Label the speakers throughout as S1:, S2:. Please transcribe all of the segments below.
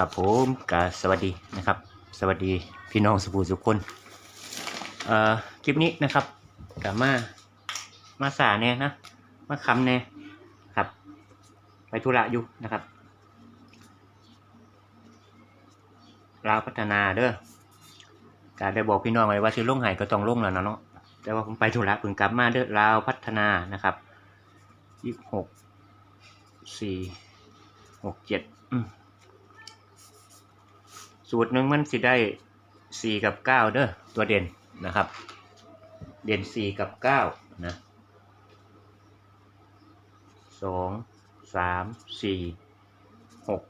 S1: ครับผมกาสวัสดีนะครับ สวัสดีพี่น้องสุภูสุคนเอ่อคลิปนี้นะครับกามามาสาเนี่ยนะมาคำเนี่ยครับ ไปธุระอยู่นะครับลาวพัฒนาเด้อการได้บอกพี่น้องไว้ว่าซื้อลงหายก็ต้องลงแล้วนะเนาะแต่ว่าผมไปธุระเพิ่งกลับมาเด้อลาวพัฒนานะครับยี่หกสี่หกเจ็ดอืม สูตรหนึ่งมันสิได้สี่กับเก้าเด้อตัวเด่นนะครับ เด่นสี่กับเก้านะสองสามสี่หก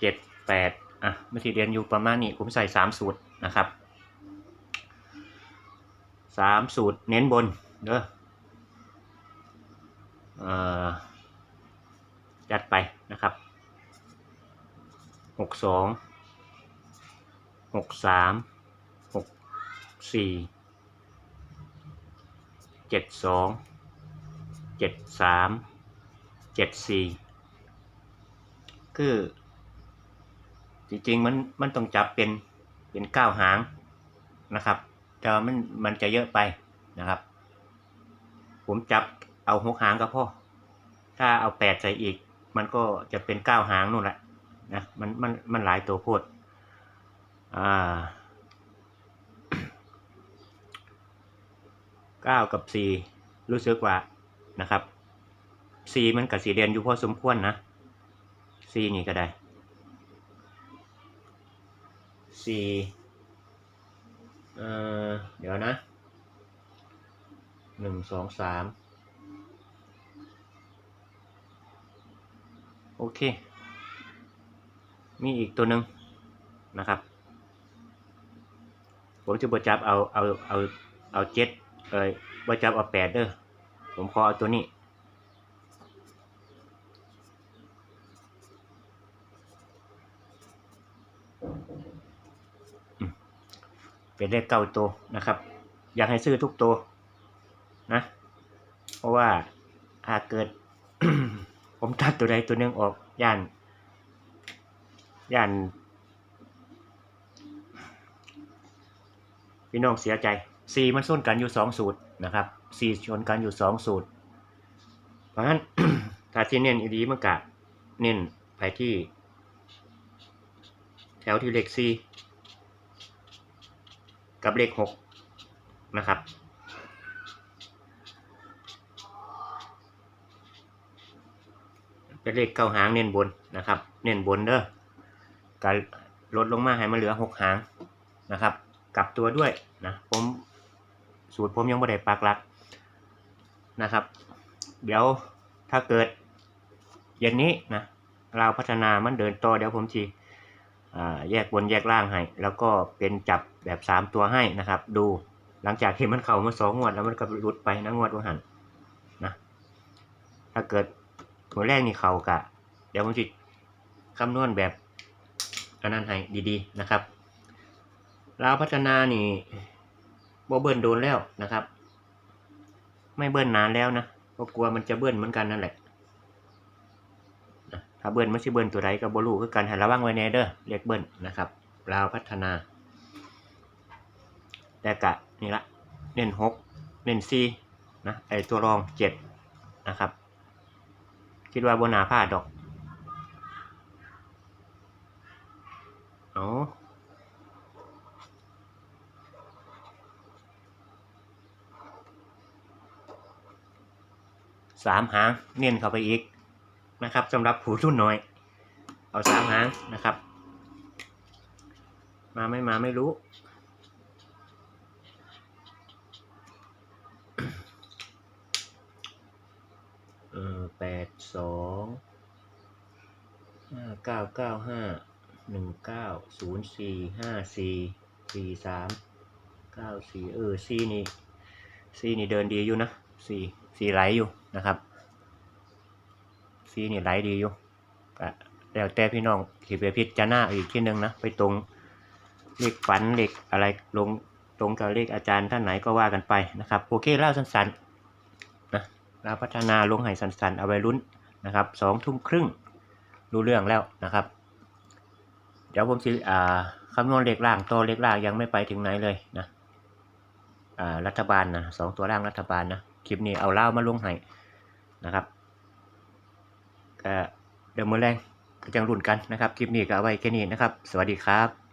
S1: เจ็ดแปดอะไม่ทีเรียนอยู่ประมาณนี้ผมใส่สามสูตรนะครับสามสูตรเน้นบนเด้อเอ่อจัดไปนะครับหกสอง หกสามหกสี่เจ็ดสองเจ็ดสามเจ็ดสี่คือจริงๆมันมันต้องจับเป็นเป็นเก้าหางนะครับแต่มันมันจะเยอะไปนะครับ ผมจับเอาหกหางก็พอถ้าเอาแปดใส่อีก มันก็จะเป็นเก้าหางนู่นแหละนะมันมันมันหลายตัวโพด อ่าเก้ากับสี่รู้สึกว่านะครับสี่มันกับสีเดียนอยู่พอสมควรนะสี่นี่ก็ได้สี่เอ่อเดี๋ยวนะหนึ่งสองสามโอเค มีอีกตัวหนึ่งนะครับ ผมจะบจับเอาเอาเอาเอาเจ็ดเอ้ยบจับเอาแปดเด้อผมขอเอาตัวนี้เป็นเลขเก้าตัวนะครับ อยากให้ซื้อทุกตัวนะ เพราะว่าหากเกิด ผมตัดตัวใดตัวหนึ่งออกย่านย่าน พี่น้องเสียใจ C มันส้นกันอยู่สองสูตรนะครับ C ชนกันอยู่สองสูตร เพราะฉะนั้นถ้าที่เน้นอีดีมันกะเน้นไปที่ แถวที่เลข C กับเลขหกนะครับเป็นเลขเก้าหางเน้นบนนะครับ เน้นบนเด้อการลดลงมาให้มันเหลือหกหางนะครับ กลับตัวด้วยนะผมสูตรผมยังไม่ได้ปักหลักนะครับ เดี๋ยวถ้าเกิดเย็นนี้นะเราพัฒนามันเดินต่อเดี๋ยวผมทีแยกบนแยกล่างให้ แล้วก็เป็นจับแบบสามตัวให้นะครับ ดูหลังจากที่มันเข่ามาสองงวดแล้วมันก็หลุดไปนะงวดวันหันนะถ้าเกิดหัวแรกนี่เข่ากะ เดี๋ยวผมจะคำนวณแบบอันนั้นให้ดีๆนะครับ ลาวพัฒนานี่บเบิ้ลโดนแล้วนะครับ ไม่เบิ้ลนานแล้วนะก็กลัวมันจะเบิ้ลเหมือนกันนั่นแหละนะถ้าเบิ้ลไม่ใช่เบิ้ลตัวใดก็บ่รู้คือกันให้ระวังไว้แน่เด้อเรียกเบิ้ลนะครับลาวพัฒนา แต่กะนี่ละเน้นหกเน้นสี่นะไอตัวรองเจ็ดนะครับ คิดว่าบนหนาพลาดอกเอ สามหางเน้นเข้าไปอีกนะครับสำหรับผู้รุ่นน้อย เอาสามหางนะครับ มาไม่มาไม่รู้ เออแปดสองห้าเก้าเก้าห้าหนึ่งเก้าศูนย์สี่ห้าสี่สี่สามเก้าสี่เออสี่นี่สี่นี่เดินดีอยู่นะ สี่สี่ไหลอยู่นะครับ สี่นี่ไหลดีอยู่ก็แล้วแต่พี่น้องที่ไปพิจารณาอีกที่หนึ่งนะไปตรงเลขฝันเลขอะไรลงตรงกับเลขอาจารย์ท่านไหนก็ว่ากันไปนะครับโอเคเล่าสั้นๆนะเราพัฒนาลงให้สั้นๆเอาไว้ลุ้นนะครับสองทุ่มครึ่งรู้เรื่องแล้วนะครับ เดี๋ยวผมสิอ่าคำนวณเลขล่างตัวเลขล่างยังไม่ไปถึงไหนเลยนะอ่ารัฐบาลนะสองตัวล่างรัฐบาลนะ คลิปนี้เอาเล่ามาลงให้นะครับก็เดี๋ยวมือแรงก็จังรุ่นกันนะครับ คลิปนี้ก็เอาไว้แค่นี้นะครับ สวัสดีครับ